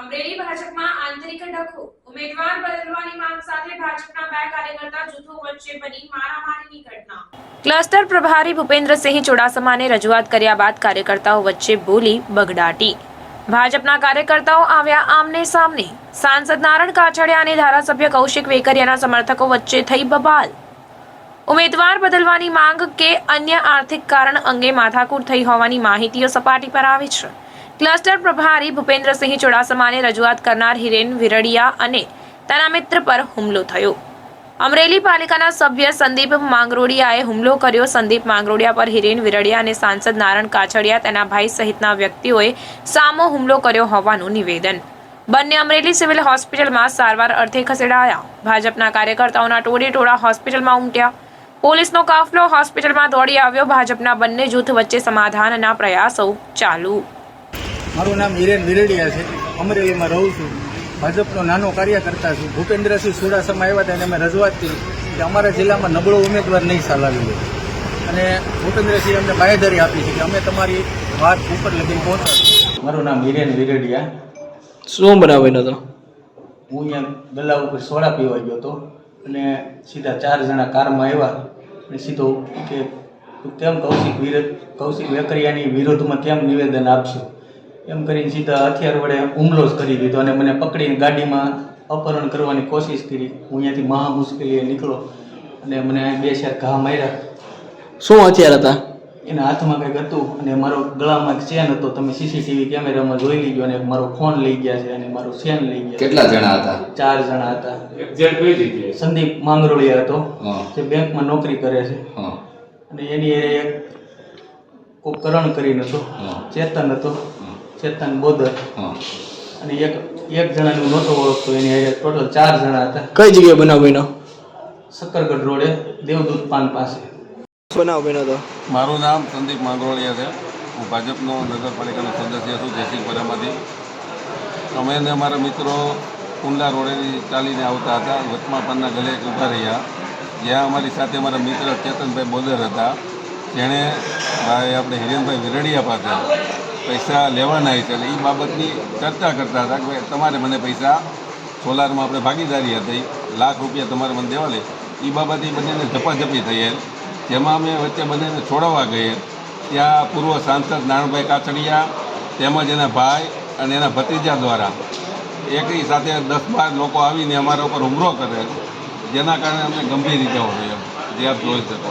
અમરેલી ભાજપમાં આંતરિક ડખો. ઉમેદવાર બદલવાની માંગ સાથે ભાજપના બે કાર્યકર્તા જૂથો વચ્ચે બની મારામારીની ઘટના. ક્લસ્ટર પ્રભારી ભૂપેન્દ્રસિંહ ચુડાસમાને રજૂઆત કર્યા બાદ કાર્યકર્તાઓ વચ્ચે બોલી બગડાટી. ભાજપના કાર્યકર્તાઓ આવ્યા આમને સામને. સાંસદ નારણ કાછડિયા અને ધારાસભ્ય કૌશિક વેકરિયાના સમર્થકો વચ્ચે થઈ બબાલ. ઉમેદવાર બદલવાની માંગ કે અન્ય આર્થિક કારણ અંગે માથાકૂટ થઈ હોવાની માહિતીઓ સપાટી પર આવી છે. ક્લસ્ટર પ્રભારી ભૂપેન્દ્રસિંહ ચુડાસમાને રજૂઆત કરનાર હિરેન વિરડિયા અને તેના મિત્ર પર હુમલો થયો. અમરેલી પાલિકાના સભ્ય સંદીપ માંગરોડિયાએ હુમલો કર્યો. સંદીપ માંગરોડિયા પર હિરેન વિરડિયા અને સાંસદ નારણ કાછડિયા તેના ભાઈ સહિતના વ્યક્તિઓએ સામો હુમલો કર્યો હોવાનું નિવેદન. બંને અમરેલી સિવિલ હોસ્પિટલમાં સારવાર અર્થે ખસેડાયા. ભાજપના કાર્યકર્તાઓના ટોળે ટોળા હોસ્પિટલમાં ઉમટ્યા. પોલીસનો કાફલો હોસ્પિટલમાં દોડી આવ્યો. ભાજપના બંને જૂથ વચ્ચે સમાધાનના પ્રયાસો ચાલુ. મારું નામ હિરેન વિરડિયા છે. અમરેલીમાં રહું છું. ભાજપનો નાનો કાર્યકર્તા છું. ભૂપેન્દ્રસિંહ ચુડાસમા આવ્યા હતા અને અમે રજૂઆત કરી કે અમારા જિલ્લામાં નબળો ઉમેદવાર નહીં ચલાવી લે. અને ભૂપેન્દ્રસિંહ અમને બાહેધરી આપી છે કે અમે તમારી વાત ઉપર લગી પહોંચાડીશું. મારું નામ હિરેન વિરડિયા શું બનાવેલો હતો? હું અહીંયા ગલ્લા ઉપર સોડા પીવા ગયો હતો અને સીધા ચાર જણા કારમાં આવ્યા અને સીધો કે તેમ કેમ કૌશિક વિરોધ કૌશિક વેકરિયાની વિરોધમાં કેમ નિવેદન આપશો. એમ કરીને સીધા હથિયાર વડે હુમલો જ કરી દીધો અને મને પકડીને ગાડીમાં અપહરણ કરવાની કોશિશ કરી. હું અહીંયાથી મહા મુશ્કેલીએ નીકળો અને મને બે ચાર ઘા માર્યા. શું હથિયાર હતા? એના હાથમાં કંઈક હતું અને મારો ગળામાં એક ચેન હતો. તમે સીસીટીવી કેમેરામાં જોઈ લીધો અને મારો ફોન લઈ ગયા છે અને મારો ચેન લઈ ગયા કેટલા જણા હતા? ચાર જણા હતા. સંદીપ માંગરોળિયા હતો જે બેંકમાં નોકરી કરે છે. અને એની એ એક ઉપકરણ કરણ કરીને હતો. ચેતન હતો. ચેતન બોદર. હા. અને એક એક જણાનું નહોતો ઓળખતો એની હારે ટોટલ ચાર જણા હતા. કઈ જગ્યાએ બનાવ બન્યો? સક્કરગઢ રોડે દેવદૂત પાન પાસે. બનાવ બન્યો હતો મારું નામ સંદીપ માંગરોળિયા છે. હું ભાજપનો નગરપાલિકાનો સદસ્ય છું જયસિંહપુરામાંથી. અમે અને અમારા મિત્રો કુંડલા રોડેથી ચાલીને આવતા હતા વચમાં પાનના ગલે ઊભા રહ્યા. જ્યાં અમારી સાથે અમારા મિત્ર ચેતનભાઈ બોદર હતા. જેણે ભાઈ આપણે હિરેનભાઈ વિરડિયા પાસે પૈસા લેવાના છે એટલે એ બાબતની ચર્ચા કરતા હતા કે તમારે મને પૈસા સોલારમાં આપણે ભાગીદારી હતી લાખ રૂપિયા તમારે મને દેવા લે. એ બાબતે બંનેને ઝપાઝપી થઈ જેમાં અમે વચ્ચે બંનેને છોડાવવા ગઈએ ત્યાં પૂર્વ સાંસદ નારણભાઈ કાછડિયા તેમજ એના ભાઈ અને એના ભત્રીજા દ્વારા એકની સાથે દસ બાર લોકો આવીને અમારા ઉપર હુમલો કરે જેના કારણે અમને ગંભીર રીતે હોય જે આપ જોઈ શકો.